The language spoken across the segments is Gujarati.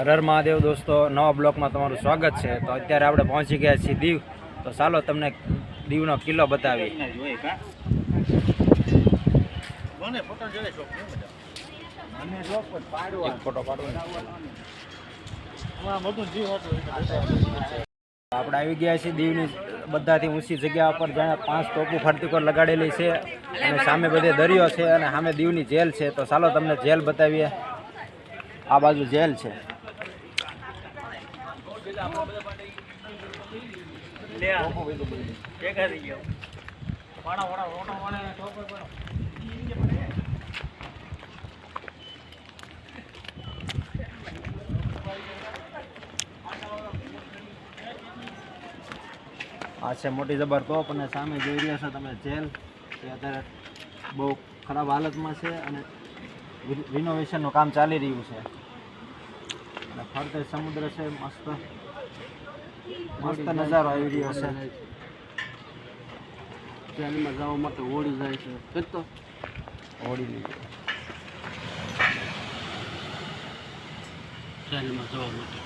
હરર મહાદેવ દોસ્તો, નવા બ્લોકમાં તમારું સ્વાગત છે. તો અત્યારે આપણે પહોંચી ગયા છીએ દીવ. તો ચાલો તમને દીવનો કિલ્લો બતાવી. આપણે આવી ગયા છીએ દીવની બધાથી ઊંચી જગ્યા પર, જ્યાં પાંચ ટોપુ ફરતી પર લગાડેલી છે અને સામે બધે દરિયો છે અને સામે દીવની જેલ છે. તો ચાલો તમને જેલ બતાવીએ. આ બાજુ જેલ છે. આ છે મોટી જબર તોપ અને સામે જોઈ રહ્યા છો તમે જેલ. એ અત્યારે બહુ ખરાબ હાલતમાં છે અને રિનોવેશનનું કામ ચાલી રહ્યું છે. ફરતે સમુદ્ર છે મસ્ત. મસ્ત નજારો આવી રહ્યો છે. ટ્રેનમાં જવા માટે ઓડી જાય છે. કેટલો ઓડી લીધી ટ્રેનમાં જવા માટે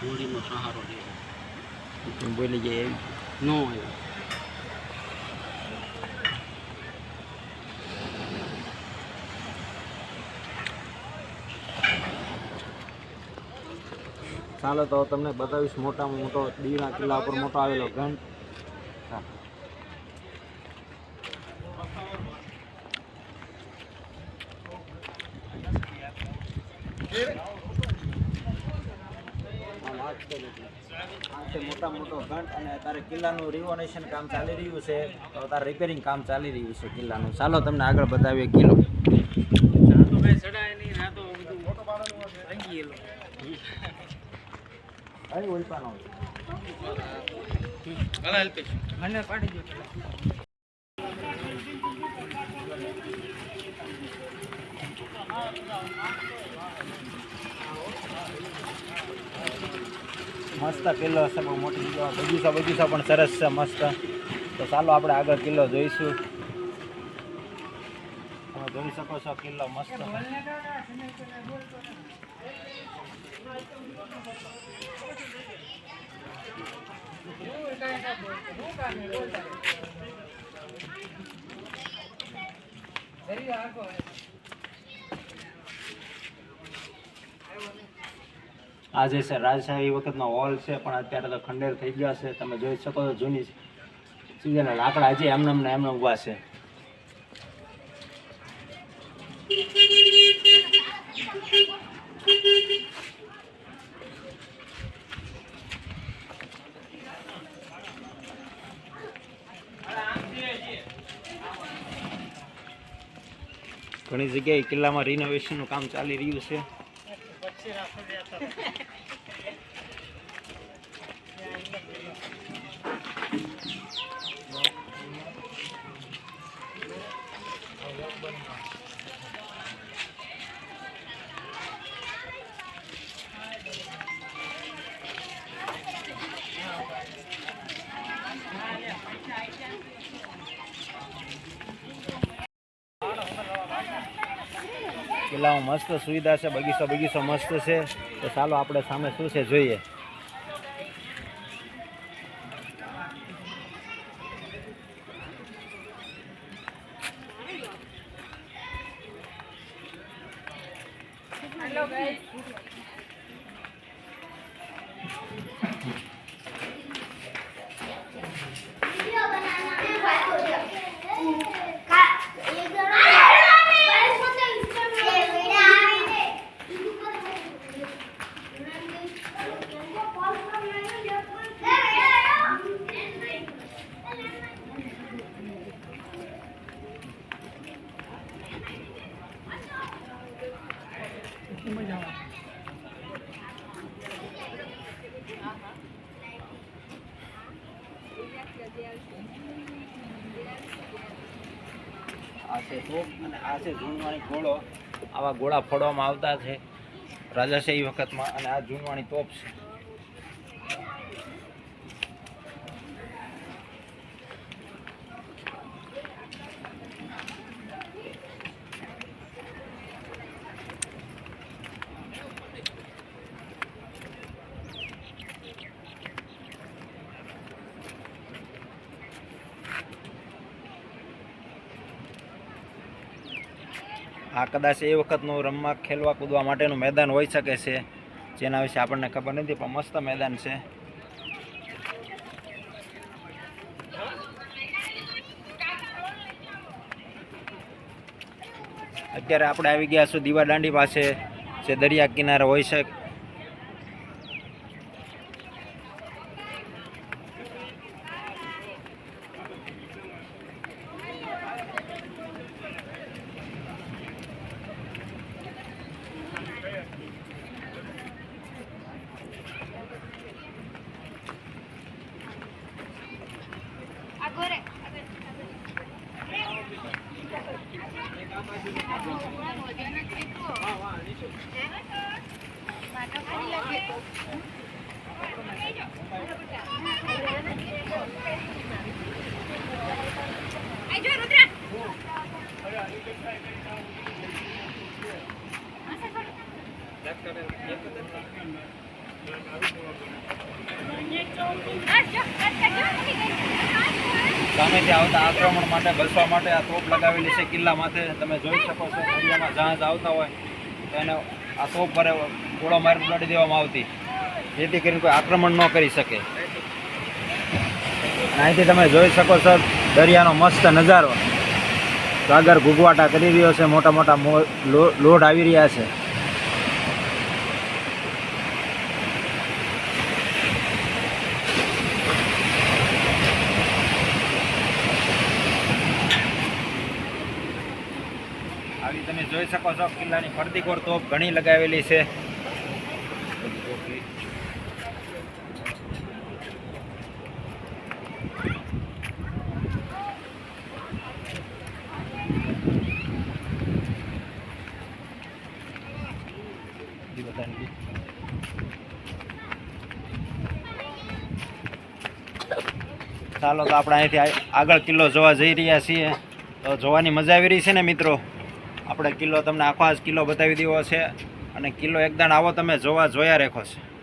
હોડીનો સહારો લેવો. બોલી જાય એમ. ન હોય. ચાલો તો તમને બતાવીશ મોટામાં મોટો દીવના કિલ્લા ઉપર મોટો આવેલો ઘંટ. આ છે મોટા મોટો ઘંટ અને અત્યારે કિલ્લાનું રિવોનેશન કામ ચાલી રહ્યું છે. તો અત્યારે રિપેરિંગ કામ ચાલી રહ્યું છે કિલ્લાનું. ચાલો તમને આગળ બતાવીએ કિલ્લો. અહીં ઓલપાનો મસ્ત કિલ્લો છે બહુ મોટી બગીચા બગીચા પણ સરસ છે મસ્ત. તો ચાલો આપણે આગળ કિલ્લો જોઈશું. તમે જોઈ શકો છો કિલ્લો મસ્ત આ જે છે, રાજશાહી વખતનો હોલ છે, પણ અત્યારે તો ખંડેર થઈ ગયા છે. તમે જોઈ શકો છો, જૂની સીઝનના લાકડા હજી એમને ને એમને ઊભા છે. ઘણી જગ્યાએ કિલ્લામાં રિનોવેશનનું કામ ચાલી રહ્યું છે. કિલ્લામાં મસ્ત સુવિધા છે બગીચો બગીચો મસ્ત છે. તો ચાલો આપણે સામે શું છે જોઈએ આ છે તોપ અને આ છે જૂનવાણી ઘોડો. આવા ઘોડા ફોડવામાં આવતા છે. રાજાશાહી વખતમાં અને આ જૂનવાણી તોપ છે. કદાચ એ વખતનું રમવા ખેલવા કૂદવા માટેનું મેદાન હોઈ શકે છે. જેના વિશે આપણને ખબર નથી, પણ મસ્ત મેદાન છે. અત્યારે આપણે આવી ગયા છું દીવા દાંડી પાસે, જે દરિયા કિનારે હોઈ છે 我来，我来，那衣服。સામેથી આવતા આક્રમણ માટે, બસવા માટે આ તોપ લગાવેલી છે કિલ્લા માથે. તમે જોઈ શકો છો દરિયામાં જહાજ આવતા હોય, તો એને આ તોપ પર ગોળો મારી ઉડાડી દેવામાં આવતી. જેથી કરીને કોઈ આક્રમણ ન કરી શકે. અહીંથી તમે જોઈ શકો છો, દરિયાનો મસ્ત નજારો. સાગર ઘૂગવાટા કરી રહ્યો છે મોટા મોટા લોડ આવી રહ્યા છે આવી તમે જોઈ શકો છો, કિલ્લાની ફરતી કોર તોપ ઘણી લગાવેલી છે. ચાલો તો આપણે અહીંથી આગળ કિલ્લો જોવા જઈ રહ્યા છીએ. તો જોવાની મજા આવી રહી છે ને મિત્રો? આપણે કિલ્લો તમને આખો આજ કિલ્લો બતાવી દીધો છે. અને કિલ્લો એકદમ આવો તમે જોવા જોયા રેખો છે.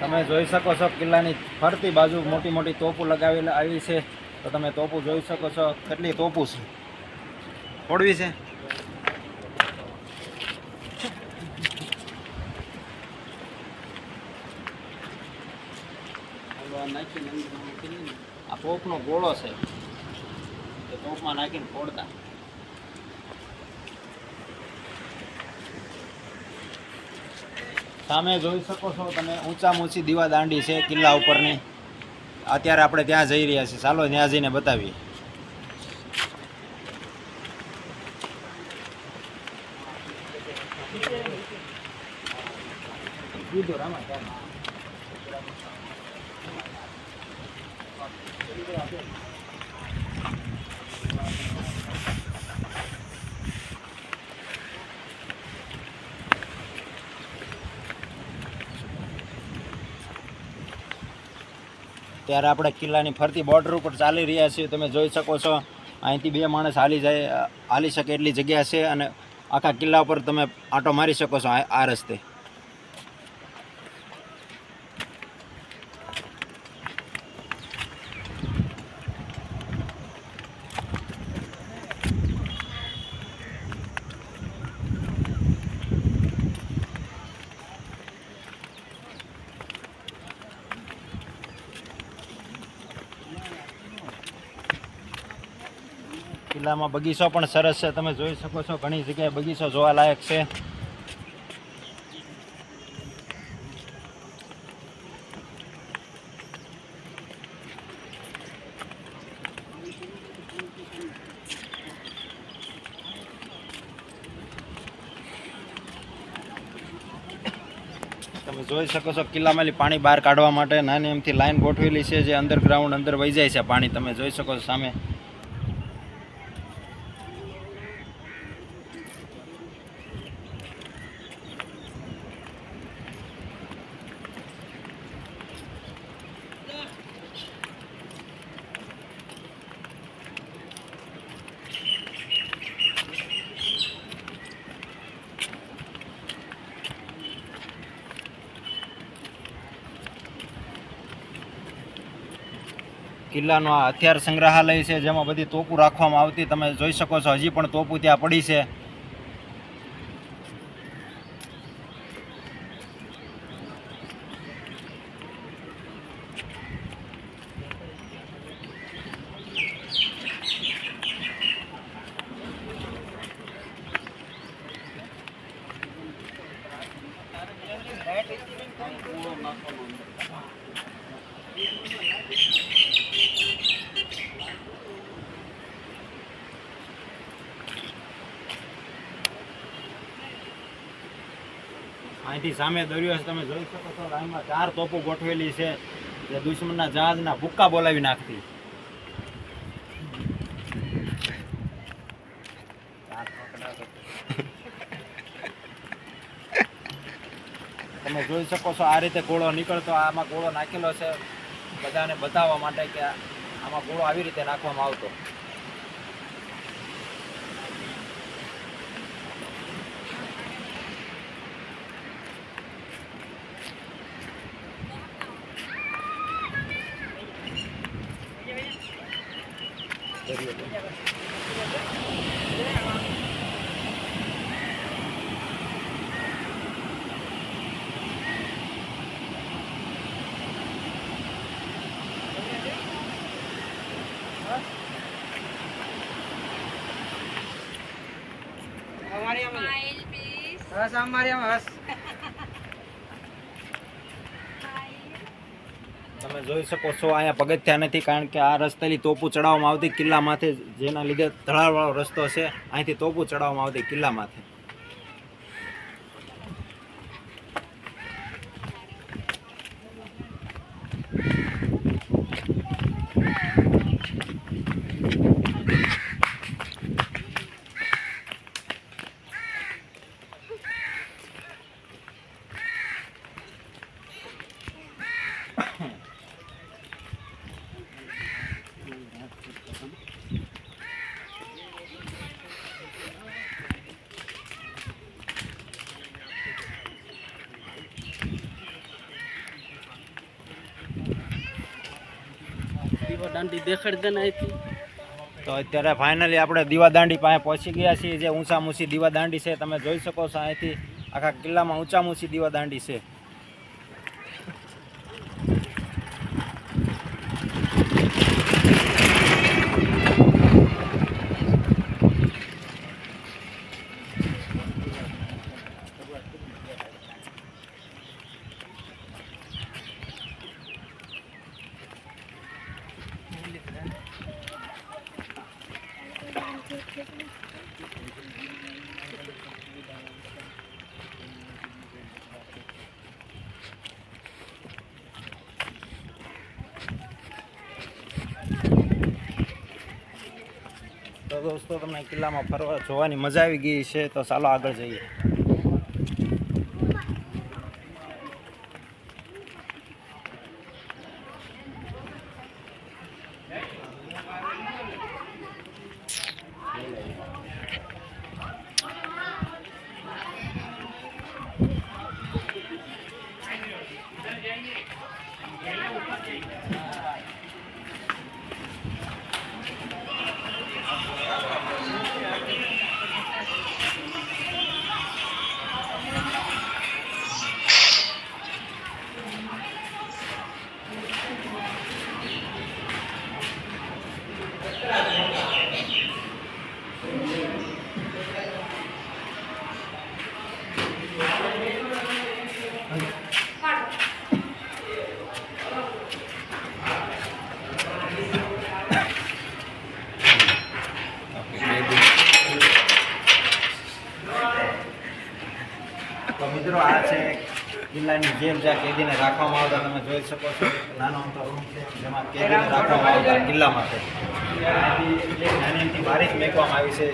તમે જોઈ શકો છો કિલ્લાની ફરતી બાજુ મોટી મોટી તોપો લગાવેલી આવી છે. તો તમે તોપું જોઈ શકો છો કેટલી તોપું છે. ફોડવી છે. આ તોપનો ગોળો છે. તોપમાં નાખીને ફોડતા. સામે જોઈ શકો છો તમે, ઊંચામાં ઊંચી દીવા દાંડી છે, કિલ્લા ઉપરની. અત્યારે આપણે ત્યાં જઈ રહ્યા છીએ. ચાલો ત્યાં જઈને બતાવીએ ત્યારે આપણે કિલ્લાની ફરતી બોર્ડર ઉપર ચાલી રહ્યા છીએ. તમે જોઈ શકો છો, અહીંથી બે માણસ હાલી જાય હાલી શકે એટલી જગ્યા છે અને આખા કિલ્લા ઉપર તમે આંટો મારી શકો છો આ રસ્તે. કિલ્લામાં બગીચો પણ સરસ છે. તમે જોઈ શકો છો ઘણી જગ્યાએ બગીચો જોવા લાયક છે. તમે જોઈ શકો છો કિલ્લામાંથી પાણી બહાર કાઢવા માટે નાની એમથી લાઈન ગોઠવેલી છે, જે અંડરગ્રાઉન્ડ અંદર વહી જાય છે પાણી. તમે જોઈ શકો છો સામે કિલ્લાનો આ હથિયાર સંગ્રહાલય છે, જેમાં બધી તોપું રાખવામાં આવતી. તમે જોઈ શકો છો, હજી પણ તોપું ત્યાં પડી છે. અહીંથી સામે દરિયો છે, તમે જોઈ શકો છો લાઈનમાં ચાર તોપો ગોઠવેલી છે. જે દુશ્મનના જહાજના ભૂક્કા બોલાવી નાખતી. તમે જોઈ શકો છો આ રીતે ગોળો નીકળતો, આમાં ગોળો નાખેલો છે. બધાને બતાવવા માટે કે આમાં ગોળો આવી રીતે નાખવામાં આવતો. Smile, please. બસ અમારી આમ હસ તમે જોઈ શકો છો, અહીંયા પગથિયા નથી, કારણ કે આ રસ્તેથી તોપું ચડાવવામાં આવતી કિલ્લામાંથી જેના લીધે ઢળાવવાળો રસ્તો છે, અહીંથી તોપું ચડાવવામાં આવતી કિલ્લામાંથી દીવા દાંડી દેખાડી અહીંથી તો અત્યારે ફાઇનલી આપણે દીવાદાંડી પાસે પહોંચી ગયા છીએ. જે ઊંચા ઊંચી દીવાદાંડી છે, તમે જોઈ શકો છો અહીંથી આખા કિલ્લામાં ઊંચા ઊંચી દીવાદાંડી છે. દોસ્તો તમને કિલ્લામાં ફરવા જોવાની મજા આવી ગઈ છે તો ચાલો આગળ જઈએ. મિત્રો, આ છે કિલ્લાની જેમ જ્યાં કેદીને રાખવામાં આવતા તમે જોઈ શકો છો. નાનો અમથો રૂમ છે, જેમાં કેદીને રાખવામાં આવતા કિલ્લા માટે નાની અમથી જ મેકવામાં આવી છે,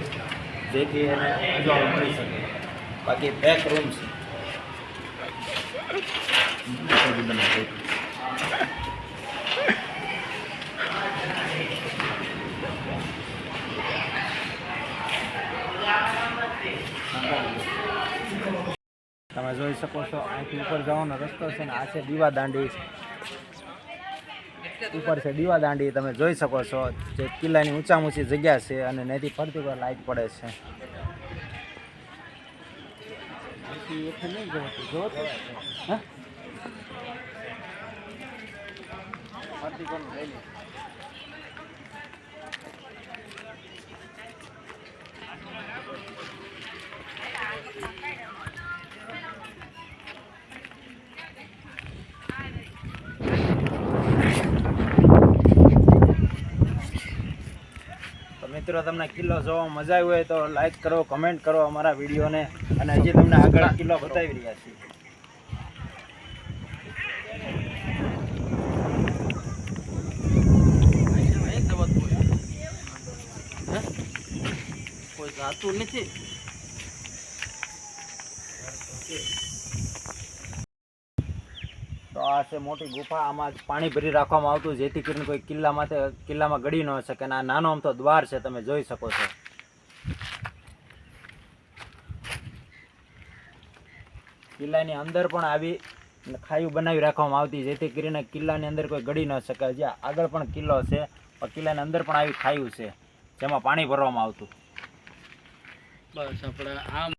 જેથી એને અજવાળું મળી શકે. બાકી બેક રૂમ છે. તમે જોઈ શકો છો, અહીંથી ઉપર જવાનો રસ્તો છે ને, આ છે દીવા દાંડી. ઉપર છે દીવા દાંડી, તમે જોઈ શકો છો જે કિલ્લાની ઊંચામાં ઊંચી જગ્યા છે અને નેથી ફરતી પર લાઇટ પડે છે. હા? મિત્રો, તમને કિલ્લો જોવા મજા આવી હોય તો લાઈક કરો કમેન્ટ કરો અમારા વિડીયોને અને હજી તમને આગળ કિલ્લો બતાવી રહ્યા છીએ? કોઈ જાતું નથી આ છે મોટી ગુફા. આમાં પાણી ભરી રાખવામાં આવતું, જેથી કરીને કોઈ કિલ્લામાં કિલ્લામાં ગળી ન શકે. અને આ નાનો આમ તો દ્વાર છે, તમે જોઈ શકો છો. કિલ્લાની અંદર પણ આવી ખાયું બનાવી રાખવામાં આવતી, જેથી કરીને કિલ્લાની અંદર કોઈ ગળી ન શકે. હજી આગળ પણ કિલ્લો છે કિલ્લાની અંદર પણ આવી ખાયું છે, જેમાં પાણી ભરવામાં આવતું. બસ, આપણે આમ